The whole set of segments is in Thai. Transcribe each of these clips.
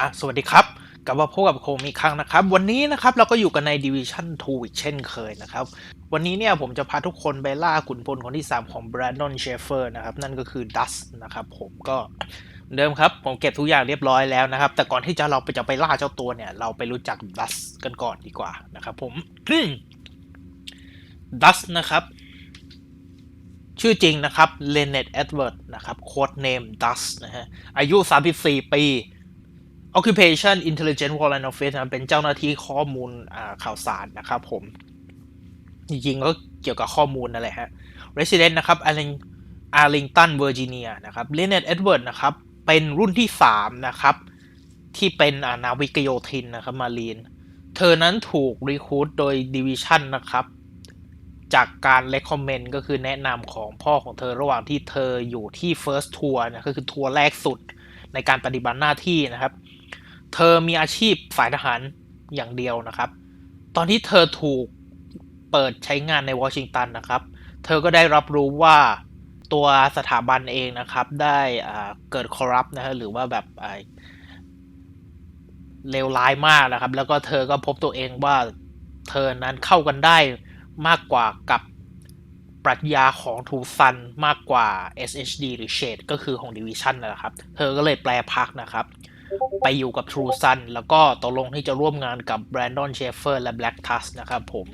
อะสวัสดีครับ กลับมาพบกับโคมอีกครั้งนะครับ วันนี้นะครับเราก็อยู่กันใน Division 2 อีกเช่นเคยนะครับ วันนี้เนี่ยผมจะพาทุกคนไปล่าขุนพลคนที่ 3 ของ Brandon Schaefer นะครับ นั่นก็คือ Dust นะครับ ผมก็เดิมครับ ผมเก็บทุกอย่างเรียบร้อยแล้วนะครับ แต่ก่อนที่จะเราไปจะไปล่าเจ้าตัวเนี่ย เราไปรู้จัก Dust กันก่อนดีกว่านะครับผม Dust นะครับชื่อจริงนะครับเลนเนตเอ็ดเวิร์ดนะครับ โค้ดเนมดัสนะฮะ อายุ 34 ปี occupation intelligent foreign office นะเป็นเจ้าหน้าที่ข้อมูลข่าวสารนะครับผม จริงๆก็เกี่ยวกับข้อมูลนั่นแหละฮะ resident นะครับอาริงอาริงตันเวอร์จิเนียนะครับเลนเนตเอ็ดเวิร์ดนะครับ เป็นรุ่นที่ 3 นะครับ ที่เป็นนาวิกโยธินนะครับมารีน เธอนั้นถูกรีคูดโดยดิวิชันนะครับ จากการ recommend ก็คือแนะนำของพ่อของเธอระหว่างที่เธออยู่ที่ first tour นะก็คือทัวร์แรกสุดในการปฏิบัติหน้าที่นะครับ เธอมีอาชีพฝ่ายทหารอย่างเดียวนะครับ ตอนที่เธอถูกเปิดใช้งานในวอชิงตันนะครับ เธอก็ได้รับรู้ว่าตัวสถาบันเองนะครับ ได้เกิดคอร์รัปนะฮะหรือว่าแบบเลวร้ายมากนะครับ แล้วก็เธอก็พบตัวเองว่าเธอนั้นเข้ากันได้มากกว่ากับปรัชญาของทูซันมากกว่า SHD หรือ Shade ก็คือของ Division นนะครับ เธอก็เลยแปลพักนะครับ ไปอยู่กับ True Sun แล้วก็ตกลงที่จะร่วมงานกับ Brandon Schaefer และ Black Tusk นะครับผม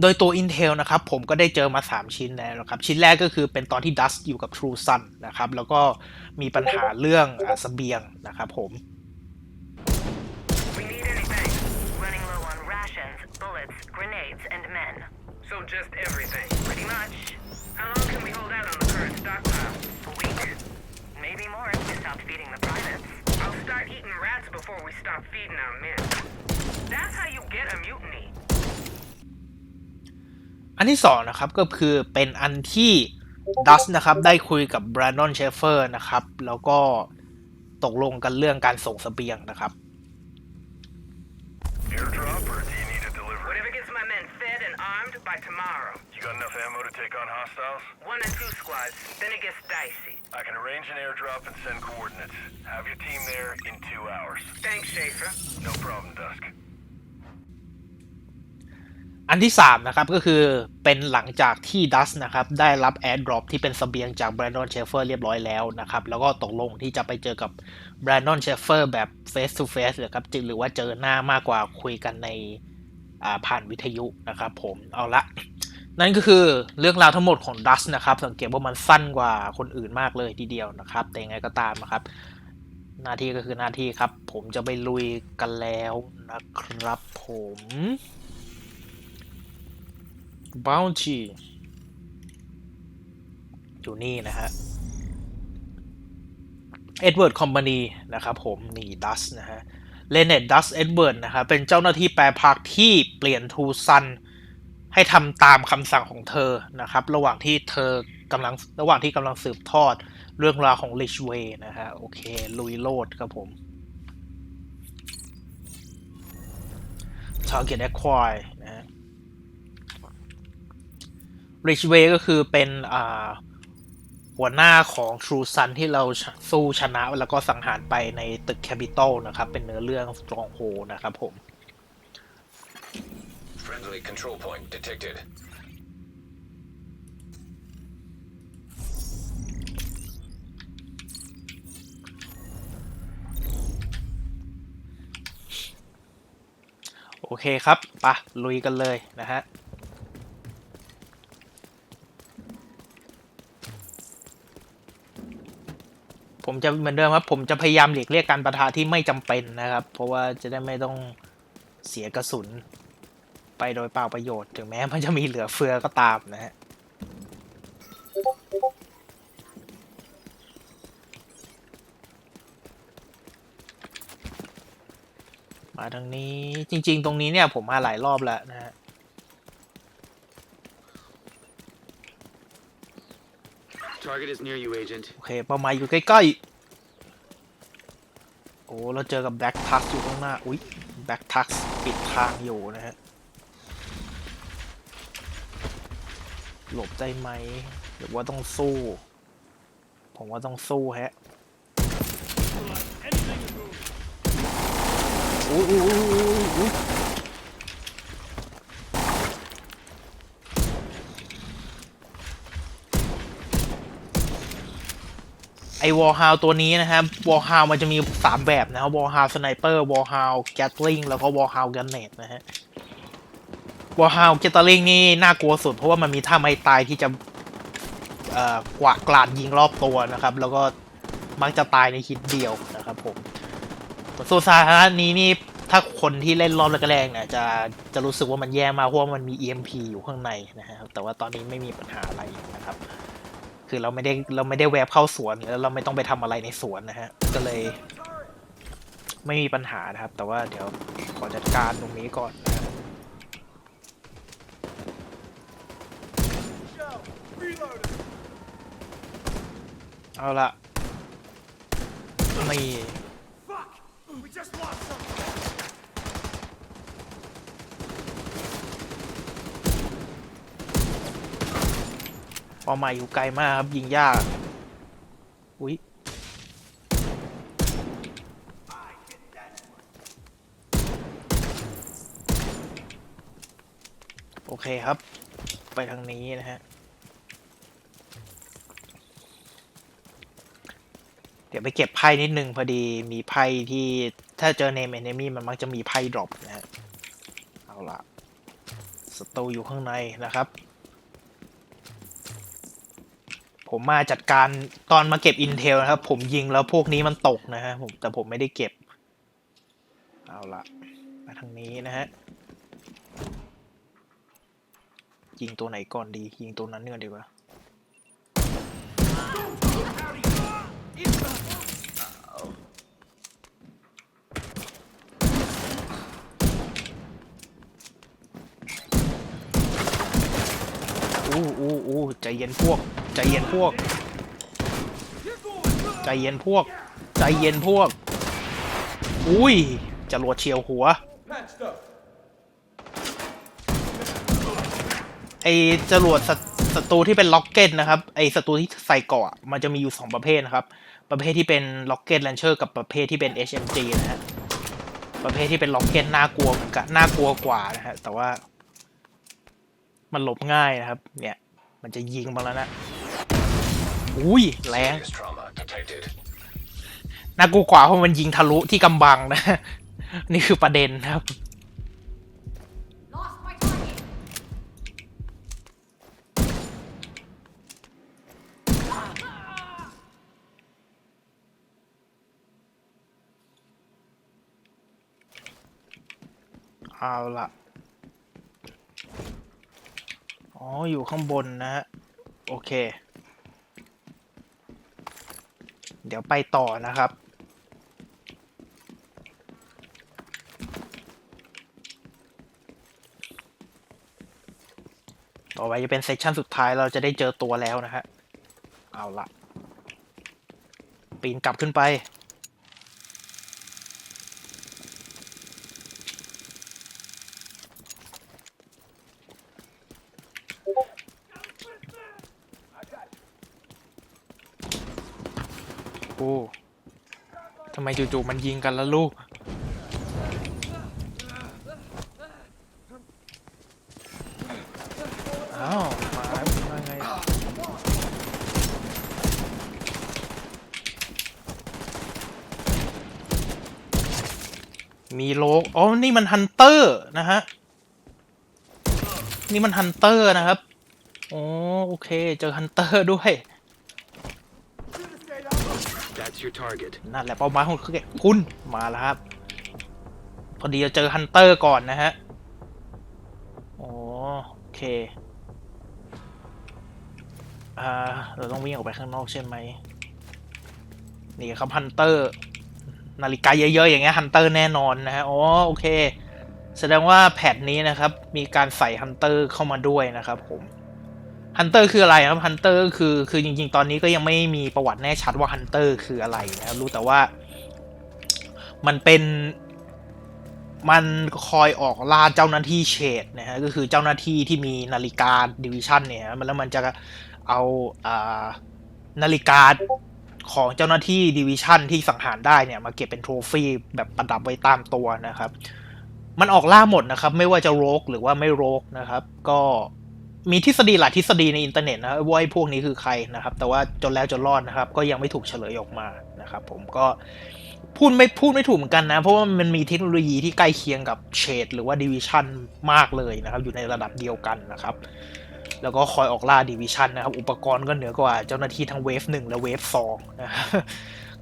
โดยตัว Intel นะครับผมก็ได้เจอมา 3 ชิ้นแล้วนะครับ ชิ้นแรกก็คือเป็นตอนที่ Dust อยู่กับ True Sun นะครับ แล้วก็มีปัญหาเรื่องอาเสบียงนะครับผม We need anything. Running low on rations, bullets, grenades, and men. So just everything. Pretty much. How long can we hold out on the current stockpile? A week. Maybe more if we stop feeding the privates. I'll start eating rats before we stop feeding our men. That's how you get a mutiny. อันที่สองนะครับก็คือเป็นอันที่ดัสนะครับได้คุยกับ Brandon Schaefer นะครับแล้วก็ตกลงกันเรื่องการส่งเสบียงนะครับ Airdrop, or do you need a delivery? Whatever gets my men fed and armed by tomorrow. You got enough ammo to take on hostiles? One and two squads, then it gets dicey. I can arrange an airdrop and send coordinates. Have your team there in two hours. Thanks, Schaefer. No problem, Dusk. อันที่สามนะครับ ก็คือเป็นหลังจากที่ดัสนะครับ ได้รับแอร์ดรอปที่เป็นเสบียงจาก Brandon Schaefer เรียบร้อยแล้วนะครับ แล้วก็ตกลงที่จะไปเจอกับ Brandon Schaefer แบบ face to face เลยครับหรือว่าเจอหน้ามากกว่าคุยกันในอ่าผ่านวิทยุนะครับผมเอาละ นั่นก็คือเรื่องราวทั้งหมดของดัสนะครับ สังเกตว่ามันสั้นกว่าคนอื่นมากเลยทีเดียวนะครับ แต่ยังไงก็ตามนะครับ หน้าที่ก็คือหน้าที่ครับ ผมจะไปลุยกันแล้วนะครับผม Bounty อยู่นี่นะฮะ Edward Company นะครับผมนี่ Dust นะฮะ l e n n e t Dust Edward นะครับเป็นเจ้าหน้าที่แปรพักที่เปลี่ยน t ูซัน ให้ทำตามคำสั่งของเธอนะครับ ระหว่างที่เธอกำลังระหว่างที่กำลังสืบทอดเรื่องราวของ Rich Way นะฮะโอเค ลุยโลดครับผม Target Acquire นะฮะ Rich Way ก็คือเป็นอ่าหัวหน้าของ True Sun ที่เราสู้ชนะแล้วก็สังหารไปในตึก Capital นะครับ เป็นเนื้อเรื่อง Stronghold นะครับผม Friendly control point detected. โอเคครับปะลุยกันเลยนะฮะ ผมจะเหมือนเดิมครับ ผมจะพยายามหลีกเลี่ยงการประทะที่ไม่จำเป็นนะครับ เพราะว่าจะได้ไม่ต้องเสียกระสุน ไปโดยเปล่าประโยชน์ถึงแม้มันจะมีเหลือเฟือก็ตามนะฮะมาทางนี้จริง ๆ ตรงนี้เนี่ยผมมาหลายรอบแล้วนะฮะ Target is near you, Agent. โอเคเป้าหมายอยู่ใกล้ๆ โอ้ เราเจอกับแบ็กทักอยู่ข้างหน้า อุ๊ยแบ็กทักปิดทางอยู่นะฮะ หลบได้ไหมหรือว่าต้องสู้ ผมว่าต้องสู้แฮะ Anything อุ้ยอุ้ยอุ้ยอุ้ยอุ้ยไอวอลฮาวตัวนี้นะครับวอลฮาวมันจะมี 3 แบบนะครับวอลฮาวสไนเปอร์วอลฮาวแกตลิงแล้วก็วอลฮาวกันเนตนะฮะ วอลฮาวแกตลิงนี่น่ากลัวสุด เพราะว่ามันมีท่าไม้ตายที่จะกวาดกลาดยิงรอบตัวนะครับ แล้วก็มักจะตายในฮิตเดียวนะครับผมส่วนสาธารณนี้นี่ถ้าคนที่เล่นรอบแรกๆเนี่ยจะจะรู้สึกว่ามันแย่มากเพราะว่ามันมี EMP อยู่ข้างในนะครับแต่ว่าตอนนี้ไม่มีปัญหาอะไรนะครับ คือเราไม่ได้เราไม่ได้แวบเข้าสวนแล้วเราไม่ต้องไปทำอะไรในสวนนะฮะก็เลย ไม่มีปัญหานะครับ แต่ว่าเดี๋ยวขอจัดการตรงนี้ก่อนนะฮะ เอาละนี่เป้าหมายอยู่ไกลมากครับ ยิงยาก อุ้ยโอเคครับ ไปทางนี้นะฮะ เดี๋ยวไปเก็บไพ่นิดนึงพอดีมีไพ่ที่ถ้าเจอเนมเอนเนมี่มันมักจะมีไพ่ดรอปนะฮะเอาละศัตรูอยู่ข้างในนะครับ ผมมาจัดการตอนมาเก็บ Intel นะครับ ผมยิงแล้วพวกนี้มันตกนะฮะผมแต่ผมไม่ได้เก็บ เอาละมาทางนี้นะฮะยิงตัวไหนก่อนดี ยิงตัวนั้นก่อนดีกว่า อู้อู้อู้ใจเย็นพวก ใจเย็นพวก ใจเย็นพวก ใจเย็นพวก อุ้ยจะรวดเฉียวหัวไอจรวดศัตรูที่เป็นล็อกเก็ตนะครับไอศัตรูที่ใส่เกาะมันจะมีอยู่สองประเภทนะครับ ประเภทที่เป็นล็อกเก็ตแลนเชอร์กับประเภทที่เป็น HMG นะฮะประเภทที่เป็นล็อกเก็ตน่ากลัวเหมือนกันน่ากลัวกว่านะฮะแต่ว่า มันหลบง่ายนะครับ เนี่ย มันจะยิงมาแล้วนะ อุ้ยแรงน่ากลัวกว่าเพราะมันยิงทะลุที่กำบังนะ นี่คือประเด็นนะครับเอาละ อ๋อ อยู่ข้างบนนะฮะ โอเค เดี๋ยวไปต่อนะครับ ต่อไปจะเป็นเซสชันสุดท้ายเราจะได้เจอตัวแล้วนะฮะ เอาละปีนกลับขึ้นไปำไมจู่ๆมันยิงกันละลูก อ้าวมามาไงมีโลกอ๋อ นี่มันฮันเตอร์นะฮะ นี่มันฮันเตอร์นะครับโอ้โอเค เจอฮันเตอร์ด้วย That's your target. นั่นแหละเป้าหมายของคุณมาแล้วครับ พอดีจะเจอฮันเตอร์ก่อนนะฮะโอโอเคอ่าเราต้องวิ่งออกไปข้างนอกใช่ไหมนี่ครับฮันเตอร์ นาฬิกาเยอะๆอย่างเงี้ยฮันเตอร์แน่นอนนะฮะอ๋อโอเค แสดงว่าแพทนี้นะครับ มีการใส่ฮันเตอร์เข้ามาด้วยนะครับผม ฮันเตอร์คืออะไรครับฮันเตอร์คือคือจริง ๆ ตอนนี้ก็ยังไม่มีประวัติแน่ชัดว่าฮันเตอร์คืออะไรนะครับรู้แต่ว่า มันเป็นมันคอยออกล่าเจ้าหน้าที่เฉดนะฮะก็คือเจ้าหน้าที่ที่มีนาฬิกาดิวิชันเนี่ยมันแล้วมันจะเอาอ่านาฬิกาของเจ้าหน้าที่ดิวิชันที่สังหารได้เนี่ยมาเก็บเป็นโทรฟี่แบบประดับไว้ตามตัวนะครับ มันออกล่าหมดนะครับ ไม่ว่าจะโรกหรือว่าไม่โรกนะครับ ก็ มีทฤษฎีหลายทฤษฎีในอินเทอร์เน็ตนะว่าไอ้พวกนี้คือใครนะครับ แต่ว่าจนแล้วจนรอดนะครับ ก็ยังไม่ถูกเฉลยออกมานะครับ ผมก็พูดไม่พูดไม่ถูกเหมือนกันนะ เพราะว่ามันมีเทคโนโลยีที่ใกล้เคียงกับเชดหรือว่าดิวิชันมากเลยนะครับ อยู่ในระดับเดียวกันนะครับ แล้วก็คอยออกล่าดิวิชันนะครับ อุปกรณ์ก็เหนือกว่าเจ้าหน้าที่ทั้งเวฟหนึ่งและเวฟสองนะครับ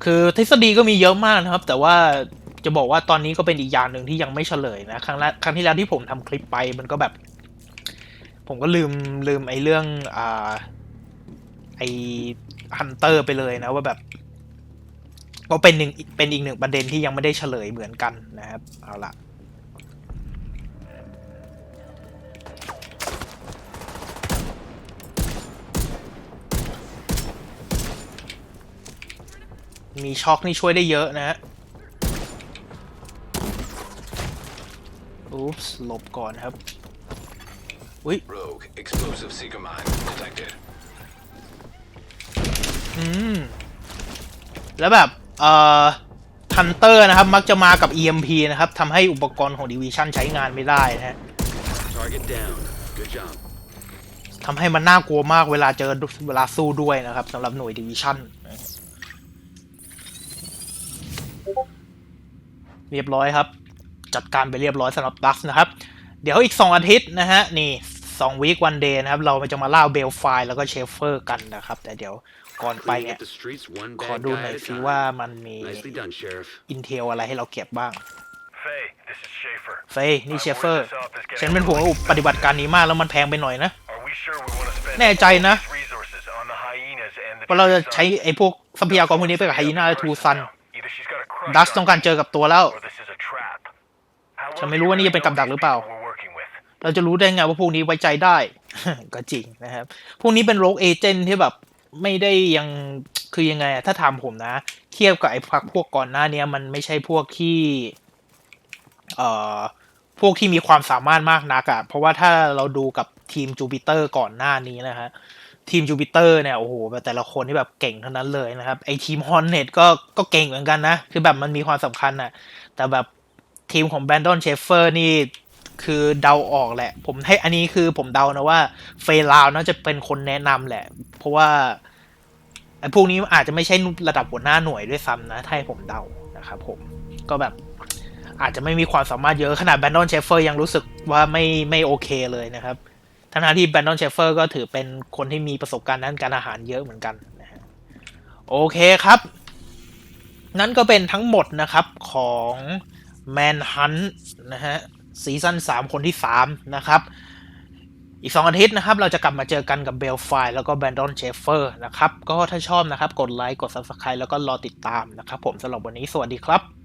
คือทฤษฎีก็มีเยอะมากนะครับ แต่ว่าจะบอกว่าตอนนี้ก็เป็นอีกอย่างหนึ่งที่ยังไม่เฉลยนะครั้งแรกครั้งที่แล้วที่ผมทำคลิปไปมันก็แบบ ผมก็ลืมลืมไอ้เรื่องอ่าไอ้ฮันเตอร์ไปเลยนะว่าแบบ ก็เป็นหนึ่งเป็นอีกหนึ่งประเด็นที่ยังไม่ได้เฉลยเหมือนกันนะครับ เอาละมีช็อคนี่ช่วยได้เยอะนะฮะอุ๊ปส์หลบก่อนครับ อุ้ย Rogue. Explosive seeker mine. Detected. อืม แล้วแบบ เอ่อฮันเตอร์นะครับ มักจะมากับ EMP นะครับทำให้อุปกรณ์ของ Division ใช้งานไม่ได้นะฮะ Target down. Good job. ทำให้มันน่ากลัวมากเวลาเจอเวลาสู้ด้วยนะครับสำหรับหน่วย Division เรียบร้อยครับ จัดการไปเรียบร้อยสำหรับดัสนะครับ เดี๋ยวอีก 2 อาทิตย์นะฮะ นี่2วีควันเดย์นะครับ เราจะมาล่าเบลไฟแล้วก็เชฟเฟอร์กันนะครับ แต่เดี๋ยวก่อนไป Cleaning เนี่ย up the streets one ขอ bad ดู guy หน่อย at a สิ time. ว่ามันมี Nicely done, Sheriff. อินเทลอะไรให้เราเก็บบ้าง Faye, this is Schaefer. เฟยนี่เชฟเฟอร์ ฉันเป็นห่วงว่าปฏิบัติการนี้มากแล้วมันแพงไปหน่อยนะ Are we sure we want to spend แน่ใจนะ all these resources on the hyenas and the ว่าเราจะ True ใช้ Sun? ไอ้พวกทรัพยากรพวกนี้ไปกับไฮยีน่าและทูซัน Either she's got a crush ดัส on ต้องการเจอกับตัวแล้ว or this is a trap. How ฉัน will ไม่รู้ว่านี่จะเป็นกับดักหรือเปล่า เราจะรู้ได้ไงว่าพวกนี้ไว้ใจได้ ก็จริงนะครับ พวกนี้เป็นโรกเอเจนต์ที่แบบไม่ได้ยังคือยังไงอะถ้าถามผมนะ เทียบกับไอ้พักพวกก่อนหน้านี้มันไม่ใช่พวกที่เอ่อพวกที่มีความสามารถมากนักอะเพราะว่าถ้าเราดูกับทีมจูปิเตอร์ก่อนหน้านี้นะฮะทีมจูปิเตอร์เนี่ยโอ้โหแต่ละคนที่แบบเก่งเทั้งนั้นเลยนะครับไอทีมฮอนเน็ตก็ก็เก่งเหมือนกันนะ คือแบบมันมีความสำคัญอะแต่แบบทีมของแบรนดอนเชฟเฟอร์นี่ คือเดาออกแหละ ผมให้อันนี้คือผมเดานะว่าเฟลาวน่าจะเป็นคนแนะนำแหละ เพราะว่าไอ้พวกนี้อาจจะไม่ใช่ระดับหัวหน้าหน่วยด้วยซ้ำนะถ้าให้ผมเดานะครับผมก็แบบอาจจะไม่มีความสามารถเยอะขนาดแบรนดอนเชฟเฟอร์ยังรู้สึกว่าไม่ไม่โอเคเลยนะครับทั้งที่แบรนดอนเชฟเฟอร์ก็ถือเป็นคนที่มีประสบการณ์ด้านการอาหารเยอะเหมือนกันนะฮะโอเคครับ นั่นก็เป็นทั้งหมดนะครับของ Manhunt นะฮะ ซีซั่น3 คนที่ 3 นะครับ อีก 2 อาทิตย์นะครับ เราจะกลับมาเจอกันกับเบลไฟแล้วก็แบนดอนเชฟเฟอร์นะครับ ก็ถ้าชอบนะครับ กดไลค์ กด Subscribe แล้วก็รอติดตามนะครับผมสำหรับวันนี้สวัสดีครับ